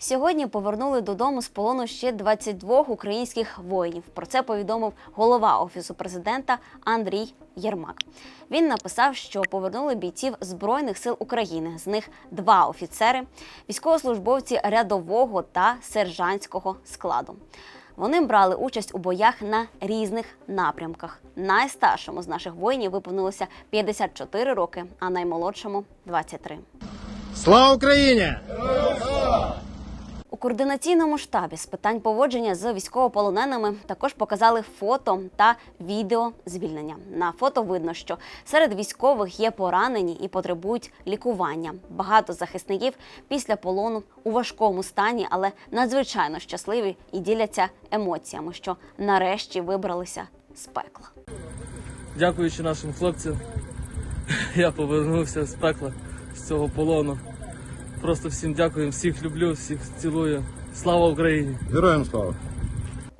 Сьогодні повернули додому з полону ще 22 українських воїнів. Про це повідомив голова офісу президента Андрій Єрмак. Він написав, що повернули бійців збройних сил України. З них два офіцери, військовослужбовці рядового та сержантського складу. Вони брали участь у боях на різних напрямках. Найстаршому з наших воїнів виповнилося 54 роки, а наймолодшому 23. Слава Україні! Координаційному штабі з питань поводження з військовополоненими також показали фото та відео звільнення. На фото видно, що серед військових є поранені і потребують лікування. Багато захисників після полону у важкому стані, але надзвичайно щасливі і діляться емоціями, що нарешті вибралися з пекла. Дякуючи нашим хлопцям, я повернувся з пекла з цього полону. Просто всім дякую, всіх люблю, всіх цілую. Слава Україні! Героям слава!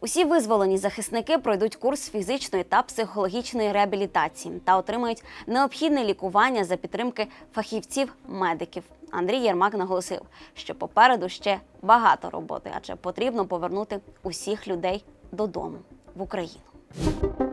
Усі визволені захисники пройдуть курс фізичної та психологічної реабілітації та отримають необхідне лікування за підтримки фахівців-медиків. Андрій Єрмак наголосив, що попереду ще багато роботи, адже потрібно повернути усіх людей додому в Україну.